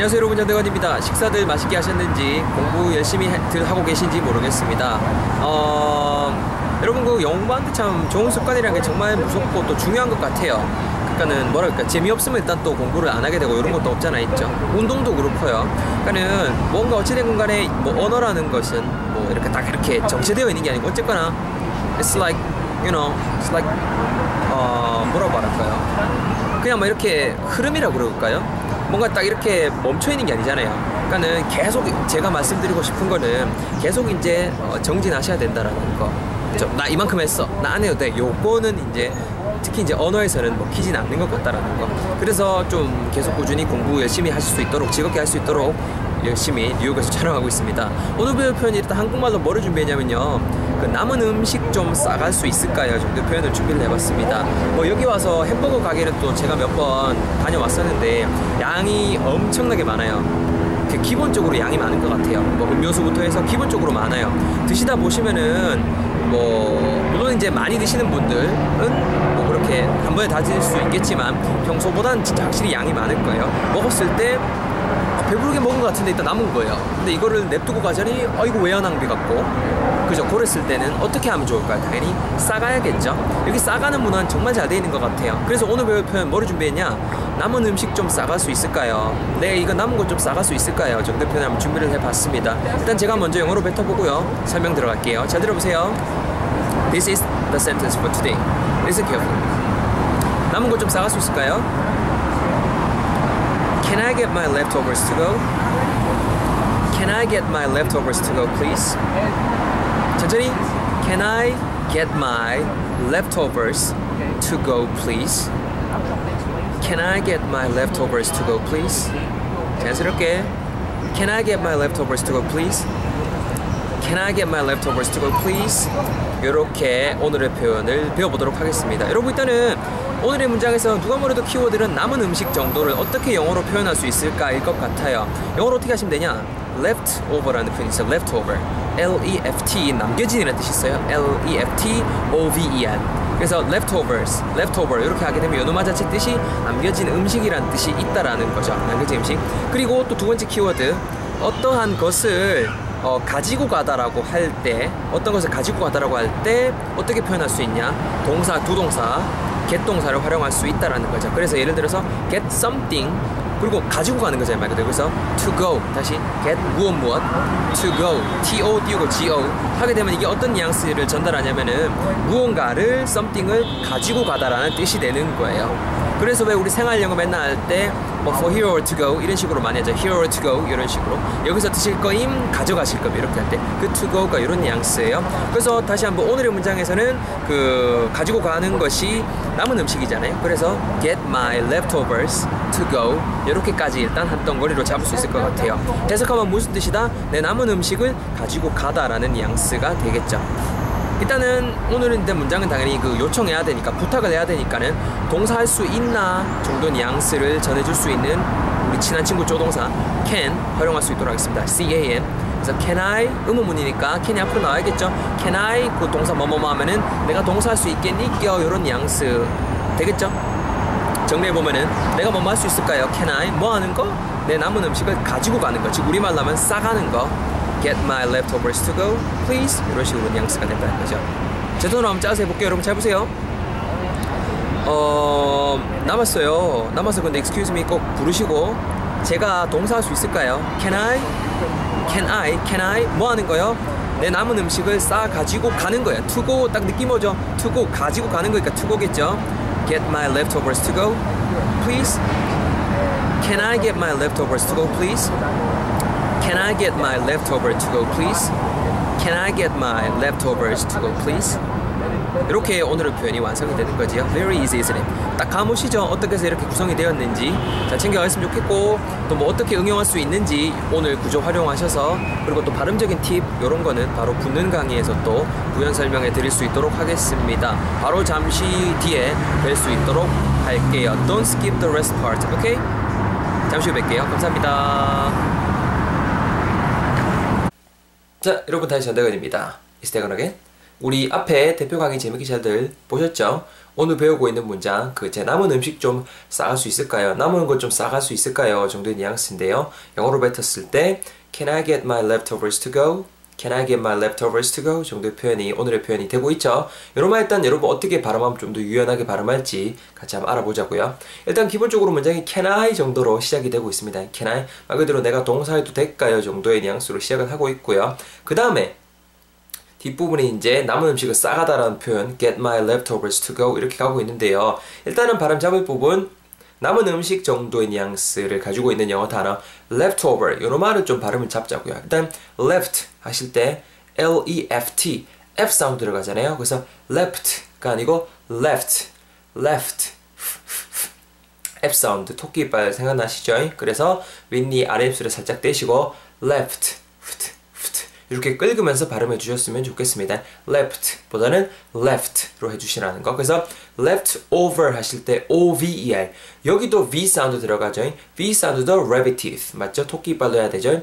안녕하세요 여러분 전대건입니다. 식사들 맛있게 하셨는지 공부 열심히 하고 계신지 모르겠습니다. 어, 여러분 그 영어하는데 참 좋은 습관이라는 게 정말 무섭고 또 중요한 것 같아요. 그러니까는 뭐랄까 재미없으면 일단 또 공부를 안 하게 되고 이런 것도 없잖아 있죠. 운동도 그렇고요. 그러니까는 뭔가 어찌된 간에 뭐 언어라는 것은 뭐 이렇게 딱 이렇게 정체되어 있는 게 아니고 어쨌거나 it's like you know it's like 어 뭐라고 말할까요? 그냥 뭐 이렇게 흐름이라고 그럴까요? 뭔가 딱 이렇게 멈춰 있는 게 아니잖아요. 그러니까는 계속 제가 말씀드리고 싶은 거는 계속 이제 어, 정진하셔야 된다라는 거. 나 이만큼 했어. 나 안 해도 돼. 요거는 이제 특히 이제 언어에서는 먹히진 않는 것 같다라는 거. 그래서 좀 계속 꾸준히 공부 열심히 하실 수 있도록 즐겁게 할 수 있도록 열심히 뉴욕에서 촬영하고 있습니다. 오늘 배울 표현이 일단 한국말로 뭐를 준비했냐면요. 그 남은 음식 좀 싸갈 수 있을까요? 정도 표현을 준비를 해봤습니다. 뭐 여기 와서 햄버거 가게는 또 제가 몇 번 다녀왔었는데 양이 엄청나게 많아요. 그 기본적으로 양이 많은 것 같아요. 뭐 음료수부터 해서 기본적으로 많아요. 드시다 보시면은 뭐 물론 이제 많이 드시는 분들은 뭐 그렇게 한 번에 다 드실 수 있겠지만 평소보다는 진짜 확실히 양이 많을 거예요. 먹었을 때 배부르게 먹은 것 같은데 일단 남은 거예요. 근데 이거를 냅두고 가자니 어 이거 외연 낭비 같고 그죠? 그랬을 때는 어떻게 하면 좋을까요? 당연히 싸가야겠죠. 여기 싸가는 문화는 정말 잘 돼 있는 것 같아요. 그래서 오늘 배울 표현 뭐를 준비했냐? 남은 음식 좀 싸갈 수 있을까요? 네, 이거 남은 것좀 싸갈 수 있을까요? 정도 표현 한번 준비를 해봤습니다. 일단 제가 먼저 영어로 뱉어보고요. 설명 들어갈게요. 잘 들어보세요. This is the sentence for today. Listen carefully. 남은 것좀 싸갈 수 있을까요? Can I get my leftovers to go? Can I get my leftovers to go, please? 천천히. Can I get my leftovers to go, please? Can I get my leftovers to go, please? 자연스럽게. Can I get my leftovers to go, please? Can I get my leftovers to go, please? 이렇게 오늘의 표현을 배워보도록 하겠습니다. 여러분 일단은 오늘의 문장에서 누가 뭐래도 키워드는 남은 음식 정도를 어떻게 영어로 표현할 수 있을까일 것 같아요. 영어로 어떻게 하시면 되냐? leftover라는 표현이 있어요. leftover. L-E-F-T 남겨진이라는 뜻이 있어요. L-E-F-T-O-V-E-R. 그래서 leftovers, leftover 이렇게 하게 되면 연어마 자체 뜻이 남겨진 음식이란 뜻이 있다라는 거죠. 남겨진 음식. 그리고 또 두 번째 키워드 어떠한 것을 어, 가지고 가다라고 할 때 어떤 것을 가지고 가다라고 할 때 어떻게 표현할 수 있냐? 동사 두 동사 get 동사를 활용할 수 있다라는 거죠. 그래서 예를 들어서 get something 그리고 가지고 가는 거잖아요 말 그대로. 그래서 to go 다시 get 무엇 무엇? to go to 띄우고 go. 하게 되면 이게 어떤 뉘앙스를 전달하냐면은 무언가를 something을 가지고 가다라는 뜻이 되는 거예요. 그래서 왜 우리 생활 영어 맨날 할 때 뭐 for here to go 이런 식으로 많이 하죠 here to go 이런 식으로 여기서 드실 거임 가져가실 거임 이렇게 할 때 그 to go가 이런 뉘앙스예요 그래서 다시 한번 오늘의 문장에서는 그 가지고 가는 것이 남은 음식이잖아요 그래서 get my leftovers to go 이렇게까지 일단 한 덩어리로 잡을 수 있을 것 같아요. 해석하면 무슨 뜻이다? 내 남은 음식을 가지고 가다라는 뉘앙스가 되겠죠. 일단은 오늘은 내 문장은 당연히 그 요청해야 되니까 부탁을 해야 되니까는 동사할 수 있나 정도 뉘앙스를 전해줄 수 있는 우리 친한 친구 조동사 can 활용할 수 있도록 하겠습니다. C-A-N 그래서 can I 의문문이니까 can이 앞으로 나와야겠죠. can I 그 동사 뭐뭐뭐 하면은 내가 동사할 수 있겠니? 껴 이런 뉘앙스 되겠죠? 정리해 보면은 내가 뭐할 수 있을까요? Can I 뭐 하는 거? 내 남은 음식을 가지고 가는 거. 즉 우리말로 하면 싸가는 거. Get my leftovers to go, please. 이런 식으로 뉘앙스가 된다는 거죠. 제 돈으로 한번 짜서 해볼게요. 여러분 잘 보세요. 어 남았어요. 남아서 근데 excuse me 꼭 부르시고 제가 동사할 수 있을까요? Can I? Can I? Can I? 뭐 하는 거요? 내 남은 음식을 싸 가지고 가는 거예요. To go 딱 느낌 오죠? To go 가지고 가는 거니까 to go겠죠? get my leftovers to go, please? Can I get my leftovers to go, please? Can I get my leftover to go, please? Can I get my leftovers to go, please? 이렇게 오늘의 표현이 완성이 되는 거지요. Very easy, isn't it? 딱 감으시죠? 어떻게 해서 이렇게 구성이 되었는지 잘 챙겨가셨으면 좋겠고 또 뭐 어떻게 응용할 수 있는지 오늘 구조 활용하셔서 그리고 또 발음적인 팁 이런 거는 바로 붙는 강의에서 또 부연 설명해 드릴 수 있도록 하겠습니다. 바로 잠시 뒤에 뵐 수 있도록 할게요. Don't skip the rest part, okay? 잠시 후 뵐게요. 감사합니다. 자, 여러분 다시 전대건입니다. 이스테건 어겐. 우리 앞에 대표 강의 재밌게 잘들 보셨죠? 오늘 배우고 있는 문장 그 제 남은 음식 좀 싸갈 수 있을까요? 남은 것 좀 싸갈 수 있을까요? 정도의 뉘앙스인데요. 영어로 뱉었을 때 Can I get my leftovers to go? Can I get my leftovers to go? 정도의 표현이 오늘의 표현이 되고 있죠. 여러분 일단 여러분 어떻게 발음하면 좀 더 유연하게 발음할지 같이 한번 알아보자고요. 일단 기본적으로 문장이 can I 정도로 시작이 되고 있습니다. can I 말 그대로 내가 동사해도 될까요? 정도의 뉘앙스로 시작을 하고 있고요. 그 다음에 뒷부분에 이제 남은 음식을 싸가다라는 표현 get my leftovers to go 이렇게 가고 있는데요. 일단은 발음 잡을 부분 남은 음식 정도의 뉘앙스를 가지고 있는 영어 단어 leftover 요런 말은 좀 발음을 잡자고요. 일단 left 하실 때 L-E-F-T F 사운드 들어가잖아요. 그래서 left가 아니고 left left F 사운드 토끼발 생각나시죠? 그래서 윗니 아랫입술을 살짝 떼시고 left 이렇게 끌으면서 발음해 주셨으면 좋겠습니다. left 보다는 left로 해주시라는 거. 그래서 left over 하실 때 over 여기도 v 사운드 들어가죠. v 사운드도 rabbit teeth 맞죠? 토끼 발로 해야 되죠.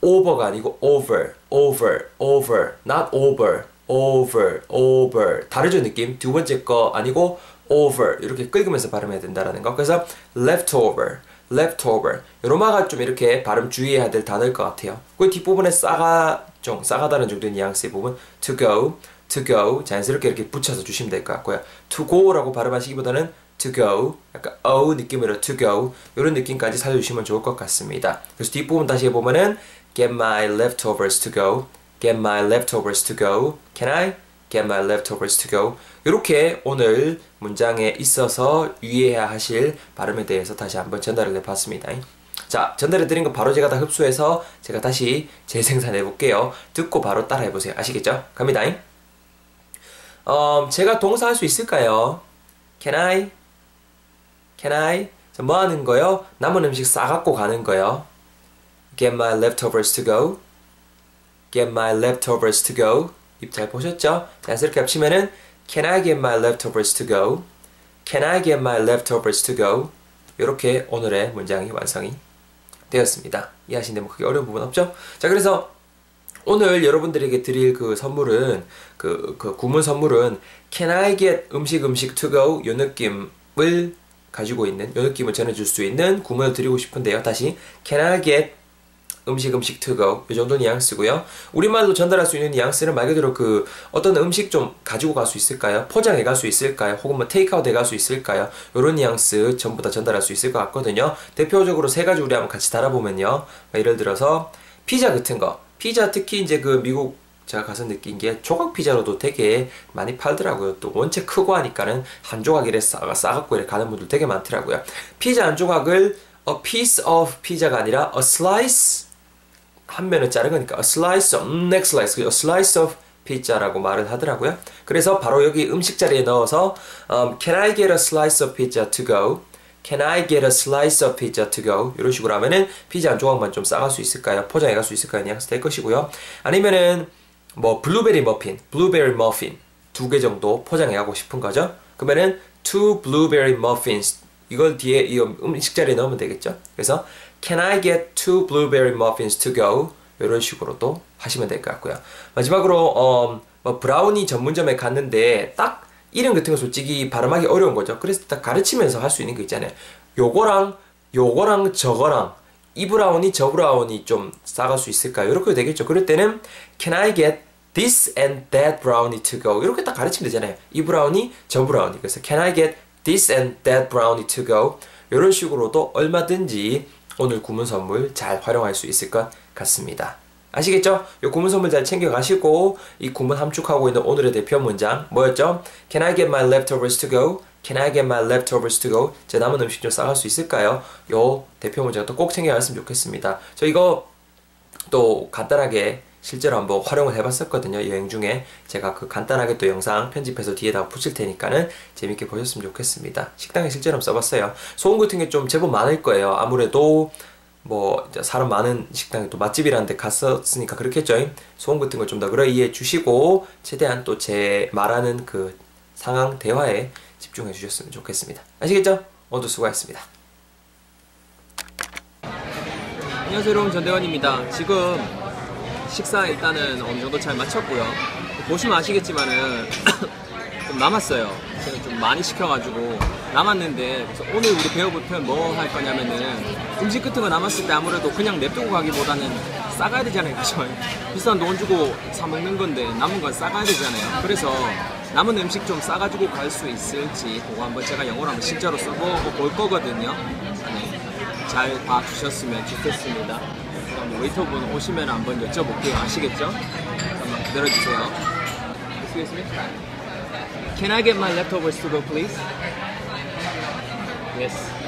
over가 아니고 over, over, over, not over, over, over 다르죠 느낌? 두 번째 거 아니고 over 이렇게 끌으면서 발음해야 된다라는 거. 그래서 leftover leftover 로마가 좀 이렇게 발음 주의해야 될 단어일 것 같아요. 그 뒷부분에 싸가 좀 싸가다는 정도의 뉘앙스의 부분 to go, to go 자연스럽게 이렇게 붙여서 주시면 될 것 같고요. to go라고 발음하시기보다는 to go 약간 o 느낌으로 to go 이런 느낌까지 살려주시면 좋을 것 같습니다. 그래서 뒷부분 다시 해보면은 get my leftovers to go, get my leftovers to go, can I get my leftovers to go 이렇게 오늘 문장에 있어서 유의해야 하실 발음에 대해서 다시 한번 전달을 해봤습니다. 자, 전달해 드린 거 바로 제가 다 흡수해서 제가 다시 재생산해 볼게요. 듣고 바로 따라해 보세요. 아시겠죠? 갑니다. 어, 제가 동사 할 수 있을까요? Can I? Can I? 뭐 하는 거요? 남은 음식 싸갖고 가는 거요. Get my leftovers to go. Get my leftovers to go. 입 잘 보셨죠? 자연스럽게 합치면은 Can I get my leftovers to go? Can I get my leftovers to go? 이렇게 오늘의 문장이 완성이 되었습니다. 이해하시는데 뭐 그게 어려운 부분 없죠? 자, 그래서 오늘 여러분들에게 드릴 그 선물은 그, 그 구문 선물은 Can I get 음식 음식 to go 요 느낌을 가지고 있는 요 느낌을 전해줄 수 있는 구문을 드리고 싶은데요. 다시 Can I get 음식 음식 투고 이 정도 뉘앙스고요. 우리말로 전달할 수 있는 뉘앙스는 말 그대로 그 어떤 음식 좀 가지고 갈 수 있을까요? 포장해 갈 수 있을까요? 혹은 뭐 테이크아웃 해갈 수 있을까요? 이런 뉘앙스 전부 다 전달할 수 있을 것 같거든요. 대표적으로 세 가지 우리 한번 같이 달아보면요. 예를 들어서 피자 같은 거. 피자 특히 이제 그 미국 제가 가서 느낀 게 조각 피자로도 되게 많이 팔더라고요. 또 원체 크고 하니까는 한 조각 이래 싸, 싸갖고 이렇게 가는 분들 되게 많더라고요. 피자 한 조각을 a piece of 피자가 아니라 a slice 한 면을 자른 거니까 a slice of, next slice, a slice of pizza라고 말을 하더라고요. 그래서 바로 여기 음식 자리에 넣어서 um, Can I get a slice of pizza to go? Can I get a slice of pizza to go? 이런 식으로 하면은 피자 한 조각만 좀 싸갈 수 있을까요? 포장해 갈 수 있을까요? 뉘앙스 될 것이고요. 아니면은 뭐 블루베리 머핀, 블루베리 머핀 두 개 정도 포장해 가고 싶은 거죠. 그러면은 two blueberry muffins 이걸 뒤에 이 음식 자리에 넣으면 되겠죠. 그래서 Can I get two blueberry muffins to go? 이런 식으로도 하시면 될 것 같고요. 마지막으로 어, 뭐 브라우니 전문점에 갔는데 딱 이름 같은 거 솔직히 발음하기 어려운 거죠. 그래서 딱 가르치면서 할 수 있는 거 있잖아요. 요거랑 요거랑 저거랑 이 브라우니 저 브라우니 좀 싸갈 수 있을까요? 이렇게 되겠죠. 그럴 때는 Can I get this and that brownie to go? 이렇게 딱 가르치면 되잖아요. 이 브라우니 저 브라우니. 그래서 Can I get this and that brownie to go? 이런 식으로도 얼마든지 오늘 구문 선물 잘 활용할 수 있을 것 같습니다. 아시겠죠? 이 구문 선물 잘 챙겨가시고 이 구문 함축하고 있는 오늘의 대표 문장 뭐였죠? Can I get my leftovers to go? Can I get my leftovers to go? 제 남은 음식 좀 싸갈 수 있을까요? 요 대표 문장도 꼭 챙겨갔으면 좋겠습니다. 저 이거 또 간단하게 실제로 한번 활용을 해봤었거든요. 여행 중에 제가 그 간단하게 또 영상 편집해서 뒤에다가 붙일 테니까는 재밌게 보셨으면 좋겠습니다. 식당에 실제로 써봤어요. 소음 같은 게 좀 제법 많을 거예요. 아무래도 뭐 사람 많은 식당에 또 맛집이라는 데 갔었으니까 그렇겠죠. 소음 같은 걸 좀 더 그러 이해해 주시고 최대한 또 제 말하는 그 상황 대화에 집중해 주셨으면 좋겠습니다. 아시겠죠? 모두 수고하셨습니다. 안녕하세요 여러분 전대원입니다. 지금 식사 일단은 어느 정도 잘 마쳤고요. 보시면 아시겠지만은 좀 남았어요. 제가 좀 많이 시켜가지고 남았는데 그래서 오늘 우리 배워볼 표현 뭐 할 거냐면은 음식 같은 거 남았을 때 아무래도 그냥 냅두고 가기보다는 싸가야 되잖아요 그죠? 비싼 돈 주고 사 먹는 건데 남은 건 싸가야 되잖아요 그래서 남은 음식 좀 싸가지고 갈 수 있을지 그거 한번 제가 영어로 한번 실제로 써보고 볼 거거든요 네. 잘 봐주셨으면 좋겠습니다 그럼 웨이터분 오시면 한번 여쭤볼게요 아시겠죠? 잠깐만 기다려주세요 Excuse me. Can I get my leftovers to go, please? Yes.